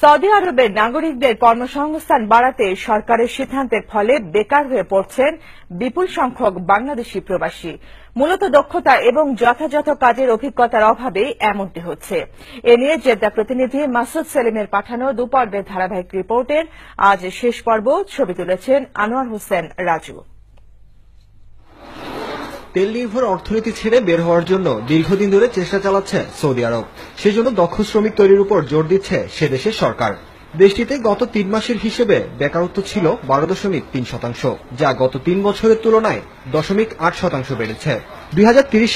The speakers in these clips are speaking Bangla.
সৌদি আরবের নাগরিকদের কর্মসংস্থান বাড়াতে সরকারের সিদ্ধান্তের ফলে বেকার হয়ে পড়ছেন বিপুল সংখ্যক বাংলাদেশি প্রবাসী। মূলত দক্ষতা এবং যথাযথ কাজের অভিজ্ঞতার অভাবে এমনটি হচ্ছে। এ নিয়ে জেদ্দা প্রতিনিধি মাসুদ সেলিমের পাঠানো দুপর্বের ধারাবাহিক রিপোর্টের আজ শেষ পর্ব ছবি তুলেছেন আনোয়ার হোসেন রাজু। তেল নির্ভর অর্থনীতি ছেড়ে বের হওয়ার জন্য দীর্ঘদিন ধরে চেষ্টা চালাচ্ছে সৌদি আরব। সেজন্য দক্ষ শ্রমিক তৈরির উপর জোর দিচ্ছে সে দেশের সরকার। দেশটিতে গত তিন মাসের হিসেবে বেকারত্ব ছিল বারো দশমিক তিন শতাংশ, যা গত তিন বছরের তুলনায় দশমিক আট শতাংশ বেড়েছে। দুই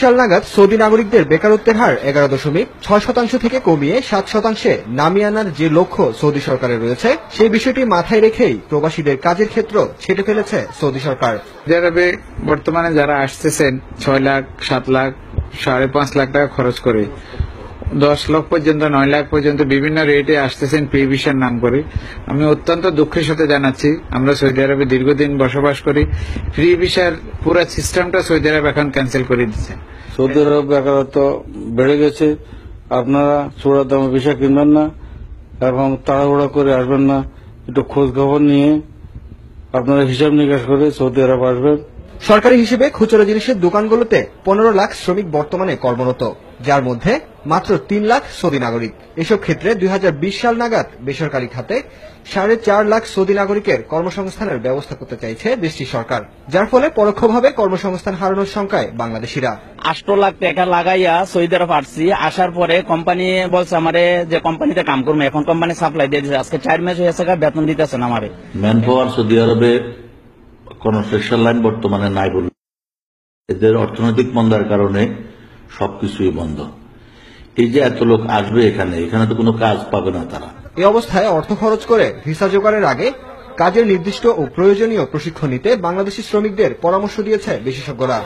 সাল নাগাদ সৌদি নাগরিকদের বেকারত্বের হার এগারো দশমিক ছয় শতাংশ থেকে কমিয়ে সাত শতাংশে নামিয়ে আনার যে লক্ষ্য সৌদি সরকারের রয়েছে, সেই বিষয়টি মাথায় রেখেই প্রবাসীদের কাজের ক্ষেত্র ছেটে ফেলেছে সৌদি সরকার। যারা বর্তমানে যারা আসতেছেন, ছয় লাখ, সাত লাখ, সাড়ে পাঁচ লাখ টাকা খরচ করে দশ লাখ পর্যন্ত নয় লাখ পর্যন্ত বিভিন্ন রেটে আসতেছেন পে ভিসার নাম করে। আমি অত্যন্ত দুঃখের সাথে জানাচ্ছি আমরা সৌদি আরবে দীর্ঘদিন বসবাস করি ফ্রি ভিসার পুরো সিস্টেমটা সৌদি আরব এখন ক্যান্সেল করে দিচ্ছে। সৌদি আরব বেকারত্ব বেড়ে গেছে আপনারা চূড়া দামে ভিসা কিনবেন না এবং তাড়াহুড়া করে আসবেন না একটু খোঁজ খবর নিয়ে আপনারা হিসাব নিকাশ করে সৌদি আরব আসবেন। সরকারি হিসেবে খুচরা জিনিসের দোকানগুলোতে পনেরো লাখ শ্রমিক বর্তমানে কর্মরত যার মধ্যে মাত্র তিন লাখ সৌদি নাগরিক। এসব ক্ষেত্রে দুই হাজার বিশ সাল নাগাদ বেসরকারি খাতে সাড়ে চার লাখ সৌদি নাগরিকের কর্মসংস্থানের ব্যবস্থা করতে চাইছে দেশটির সরকার যার ফলে পরোক্ষভাবে কর্মসংস্থান হারানোর সংখ্যায় বাংলাদেশিরা। আষ্ট লাখ টাকা লাগাইয়া সৌদি আরব আসছি আসার পরে কোম্পানি বলছে আমারে যে কোম্পানিতে কাম করব এখন কোম্পানি সাপ্লাই দিয়ে দিচ্ছে আজকে চার মাস হয়েছে বেতন দিতেছে না আমারে। ম্যান পাওয়ার সৌদি আরবে কনস্ট্রাকশন লাইন বর্তমানে নাই বলে। এদের অর্থনৈতিক মন্দার কারণে সবকিছুই বন্ধ। এই যে এত লোক আসবে এখানে এখানে তো কোনো কাজ পাবে না তারা। এই অবস্থায় অর্থ খরচ করে ভিসা জোগাড়ের আগে কাজের নির্দিষ্ট ও প্রয়োজনীয় প্রশিক্ষণ নিতে বাংলাদেশি শ্রমিকদের পরামর্শ দিয়েছে বিশেষজ্ঞরা।